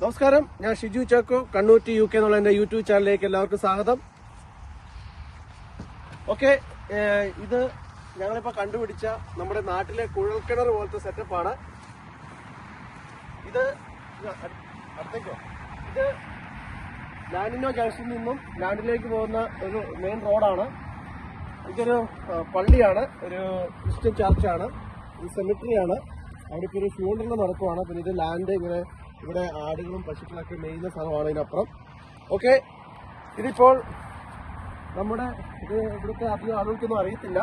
നമസ്കാരം ഞാൻ Shiju Chacko Kannur T U K എന്നുള്ള എന്റെ യൂട്യൂബ് ചാനലിലേക്ക് എല്ലാവർക്കും സ്വാഗതം. ഓക്കെ ഇത് ഞങ്ങളിപ്പോ കണ്ടുപിടിച്ച നമ്മുടെ നാട്ടിലെ കുഴൽക്കിണർ പോലത്തെ സെറ്റപ്പാണ്. ഇത് ഇത് അടുത്തേക്കോ? ഇത് ലാൻഡിനോ ജംഗ്ഷനിൽ നിന്നും ലാൻഡിലേക്ക് പോകുന്ന ഒരു മെയിൻ റോഡാണ് ഇതൊരു പള്ളിയാണ് ഒരു ക്രിസ്ത്യൻ ചർച്ചാണ് ഒരു സെമിറ്ററിയാണ് അവിടെ ഇപ്പോൾ ഒരു ഫ്യൂണറൽ നടക്കുവാണ്. പിന്നെ ഇത് ലാൻഡ് ഇങ്ങനെ ഇവിടെ ആടുകളും പശുക്കളൊക്കെ മെയ്യുന്ന സ്ഥലമാണ് ഇതിനപ്പുറം ഓക്കെ ഇതിപ്പോൾ നമ്മുടെ ഇത് ഇവിടുത്തെ അധികം ആളുകൾക്കൊന്നും അറിയത്തില്ല.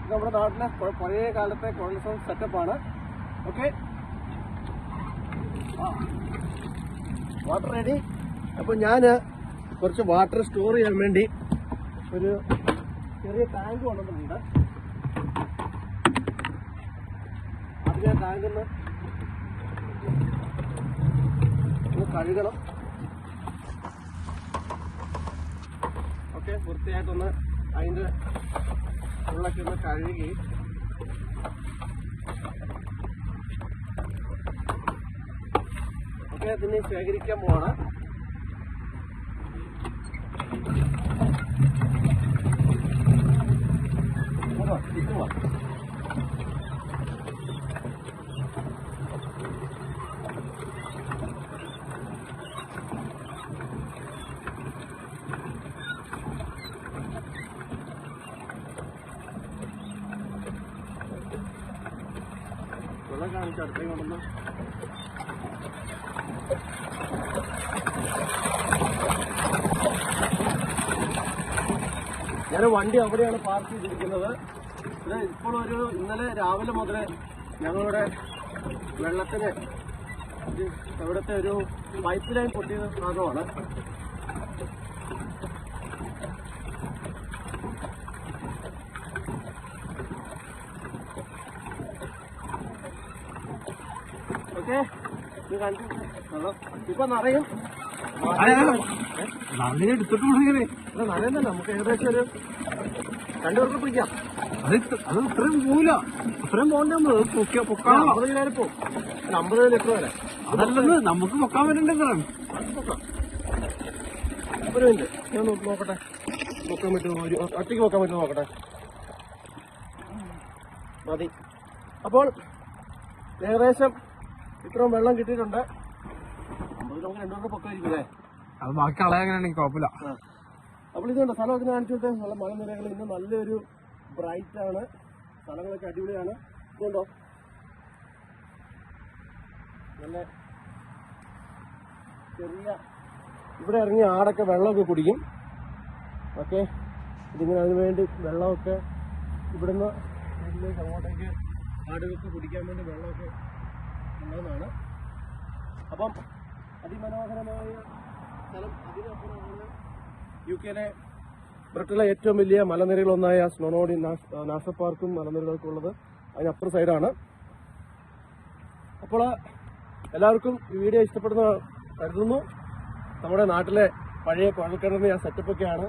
ഇത് നമ്മുടെ നാട്ടിലെ പഴയ കാലത്തെ കോൺഗ്രസ് സെറ്റപ്പാണ് ഓക്കെ വാട്ടർ റെഡി അപ്പോൾ ഞാൻ കുറച്ച് വാട്ടർ സ്റ്റോർ ചെയ്യാൻ വേണ്ടി ഒരു ചെറിയ ടാങ്ക് കൊണ്ടുവന്നിട്ടുണ്ട്. അതിലെ ടാങ്ക് ഒന്ന് ഒന്ന് കഴുകണം. ഓക്കെ വൃത്തിയായിട്ടൊന്ന് അതിന്റെ ഉള്ളൊക്കെ ഒന്ന് കഴുകി. ഓക്കെ അതിനെ ശേഖരിക്കാൻ പോവാണ് പോവാ, ഇത് പോവാ. വെള്ളം കാണിച്ച് അടുത്തേക്ക് കൊണ്ടുവന്ന് ഞാൻ വണ്ടി അവിടെയാണ് പാർക്ക് ചെയ്തിരിക്കുന്നത്. ഇത് ഇപ്പോൾ ഒരു ഇന്നലെ രാവിലെ മുതൽ ഞങ്ങളുടെ വെള്ളത്തിന് ഇവിടുത്തെ ഒരു പൈപ്പ് ലൈൻ പൊട്ടിയ ഭാഗമാണ് ഓക്കെ ഇത് കാണിച്ചു വെള്ളം ഇപ്പൊ നിറയും? അങ്ങനെ എടുത്തിട്ടുണ്ടെങ്കിലേ ഇത് നിറയുന്നില്ല നമുക്ക് ഏകദേശം ഒരു രണ്ടുപേർക്ക് പിടിക്കാം. അത് അത് ഇത്രയും പോവില്ല. ഇത്രയും പോകണ്ടേ നമ്മൾ. പൊക്ക. പൊക്കാണോ അമ്പത് പോകും ലിറ്റർ വരെ. അതല്ലെന്ന് നമുക്ക് പൊക്കാൻ ഒരു മിനിറ്റ്. ഞാൻ നോക്കട്ടെ. പൊക്കാൻ പറ്റുമോ? ഒരു ഒറ്റയ്ക്ക് പൊക്കാൻ പറ്റുമോ? നോക്കട്ടെ. മതി. അപ്പോൾ ഏകദേശം ഇത്രയും വെള്ളം കിട്ടിയിട്ടുണ്ട്. അത് ബാക്കി കളയാങ്ങനെയാണെങ്കിൽ കുഴപ്പമില്ല. അപ്പോൾ ഇതുകൊണ്ട് സ്ഥലമൊക്കെ കാണിച്ചു കൊടുത്തേ. നല്ല മലനിരകൾ ഇന്ന് നല്ലൊരു ബ്രൈറ്റ് ആണ്. സ്ഥലങ്ങളൊക്കെ അടിപൊളിയാണ്. ഇതുണ്ടോ നല്ല ചെറിയ ഇവിടെ ഇറങ്ങി ആടൊക്കെ വെള്ളമൊക്കെ കുടിക്കും. ഓക്കെ. ഇതിങ്ങനെ അതിന് വേണ്ടി വെള്ളമൊക്കെ ഇവിടുന്ന് അങ്ങോട്ടേക്ക് ആടുകൾക്ക് കുടിക്കാൻ വേണ്ടി വെള്ളമൊക്കെ ഉള്ളതാണ്. അപ്പം അതിമനോഹരമായ സ്ഥലം അതിനപ്പുറമാണ് യു കെയിലെ ബ്രിട്ടനിലെ ഏറ്റവും വലിയ മലനിരകളൊന്നായ സ്നോനോഡി നാഷണൽ പാർക്കും മലനിരകൾക്കും ഉള്ളത് അതിനപ്പുറ സൈഡാണ്. അപ്പോൾ എല്ലാവർക്കും ഈ വീഡിയോ ഇഷ്ടപ്പെടുന്ന കരുതുന്നു. നമ്മുടെ നാട്ടിലെ പഴയ കുഴൽക്കിണറിന് ആ സെറ്റപ്പൊക്കെയാണ്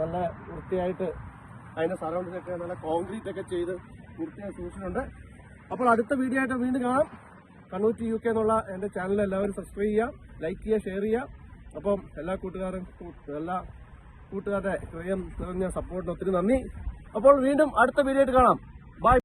നല്ല വൃത്തിയായിട്ട് അതിന്റെ സറൗണ്ടിങ്ങൊക്കെ നല്ല കോൺക്രീറ്റ് ഒക്കെ ചെയ്ത് വൃത്തിയായി സൂക്ഷിച്ചിട്ടുണ്ട്. അപ്പോൾ അടുത്ത വീഡിയോ ആയിട്ട് വീണ്ടും കാണാം. കണ്ണൂറ്റി യു കെ എന്നുള്ള എന്റെ ചാനൽ എല്ലാവരും സബ്സ്ക്രൈബ് ചെയ്യുക ലൈക്ക് ചെയ്യുക ഷെയർ ചെയ്യുക. അപ്പം എല്ലാ കൂട്ടുകാരും എല്ലാ കൂട്ടുകാരുടെ ഹൃദയം നിറഞ്ഞ സപ്പോർട്ടിന് ഒത്തിരി നന്ദി. അപ്പോൾ വീണ്ടും അടുത്ത വീഡിയോ കാണാം.